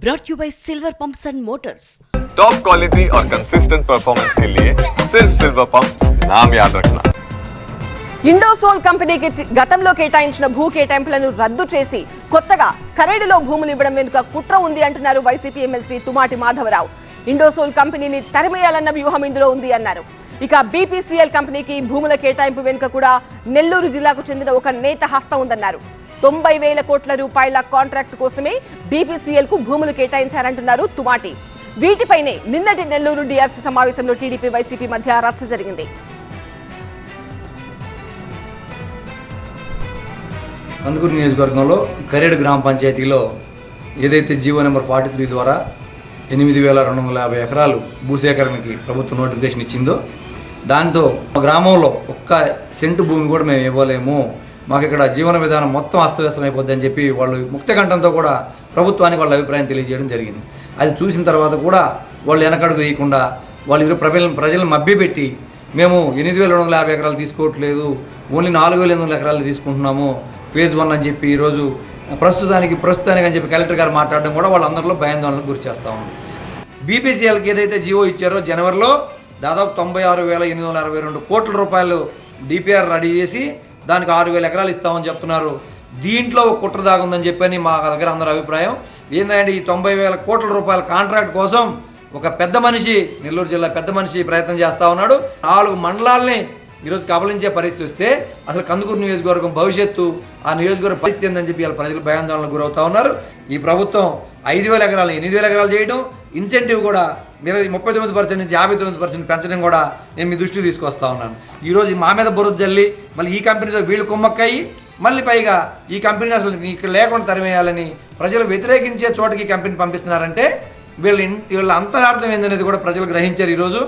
brought you by Silver Pumps and Motors. Top quality और consistent performance के लिए सिर्फ सिल्वर पंप नाम याद रखना ఇండోసోల్ కంపెనీకి చి- గతంలో కేటాయించిన భూ కేటాయింపులను రద్దు చేసి కొత్తగా కరేడులో భూములు ఇవ్వడం వెనుక కుట్ర ఉంది అంటున్నారు వైసీపీ ఎమ్మెల్సీ తుమాటి మాధవరావు ఇండోసోల్ కంపెనీని తరిమేయాలన్న వ్యూహం ఇందులో ఉంది అన్నారు ఇక బీపీసీఎల్ కంపెనీకి భూముల కేటాయింపు వెనుక కూడా నెల్లూరు జిల్లాకు చెందిన ఒక నేత హస్తం ఉందన్నారు తొంభై వేల కోట్ల రూపాయల కాంట్రాక్ట్ కోసమే బీపీసీఎల్కు భూములు కేటాయించారంటున్నారు తుమాటి. వీటిపైనే నిన్నటి నెల్లూరు డిఆర్సీ సమావేశంలో టీడీపీ వైసీపీ మధ్య రచ్చ జరిగింది. కందుకూరు నియోజకవర్గంలో కరేడు గ్రామ పంచాయతీలో ఏదైతే జీవో నెంబర్ ఫార్టీ త్రీ ద్వారా ఎనిమిది వేల రెండు వందల యాభై ఎకరాలు భూసేకరణకి ప్రభుత్వం నోటిఫికేషన్ ఇచ్చిందో దాంతో మా గ్రామంలో ఒక్క సెంటు భూమి కూడా మేము ఇవ్వలేము. మాకు ఇక్కడ జీవన విధానం మొత్తం అస్తవ్యస్తమైపోద్ది అని చెప్పి వాళ్ళు ముక్తకంఠంతో కూడా ప్రభుత్వానికి వాళ్ళ అభిప్రాయం తెలియజేయడం జరిగింది. అది చూసిన తర్వాత కూడా వాళ్ళు వెనకడుగు వేయకుండా వాళ్ళు ఇరు ప్రజలను ప్రజలను మభ్యపెట్టి మేము ఎనిమిది వేల రెండు వందల యాభై ఎకరాలు తీసుకోవట్లేదు ఓన్లీ నాలుగు వేల ఎనిమిది వందల ఎకరాలు తీసుకుంటున్నాము ఫేజ్ వన్ అని చెప్పి ఈరోజు ప్రస్తుతానికి ప్రస్తుతానికి అని చెప్పి కలెక్టర్ గారు మాట్లాడడం కూడా వాళ్ళందరిలో భయాందోళనకు గురి చేస్తూ ఉంది. బీపీసీఎల్కి ఏదైతే జీవో ఇచ్చారో జనవరిలో దాదాపు తొంభై ఆరు వేల ఎనిమిది వందల అరవై రెండు కోట్ల రూపాయలు డిపిఆర్ రెడీ చేసి దానికి ఆరు వేల ఎకరాలు ఇస్తామని చెప్తున్నారు. దీంట్లో ఒక కుట్ర దాగుందని చెప్పని మా దగ్గర అందరి అభిప్రాయం. ఏంటంటే ఈ తొంభై వేల కోట్ల రూపాయల కాంట్రాక్ట్ కోసం ఒక పెద్ద మనిషి నెల్లూరు జిల్లా పెద్ద మనిషి ప్రయత్నం చేస్తూ ఉన్నాడు. నాలుగు మండలాల్ని ఈరోజు కబలించే పరిస్థితి వస్తే అసలు కందుకూరు నియోజకవర్గం భవిష్యత్తు ఆ నియోజకవర్గ పరిస్థితి ఏందని చెప్పి వాళ్ళ ప్రజలు భయాందోళనకు గురవుతా ఉన్నారు. ఈ ప్రభుత్వం ఐదు వేల ఎకరాలు ఎనిమిది వేల ఎకరాలు చేయడం ఇన్సెంటివ్ కూడా ఇరవై ముప్పై తొమ్మిది పర్సెంట్ నుంచి యాభై తొమ్మిది పర్సెంట్ పెంచడం కూడా నేను మీ దృష్టికి తీసుకొస్తా ఉన్నాను. ఈరోజు మా మీద బురద జల్లి మళ్ళీ ఈ కంపెనీతో వీళ్ళు కుమ్మక్కయ్యి మళ్ళీ పైగా ఈ కంపెనీని అసలు ఇక్కడ లేకుండా తరిమేయాలని ప్రజలు వ్యతిరేకించే చోటకి ఈ కంపెనీ పంపిస్తున్నారంటే వీళ్ళ వీళ్ళ అంతరార్థం ఏందనేది కూడా ప్రజలు గ్రహించారు ఈరోజు.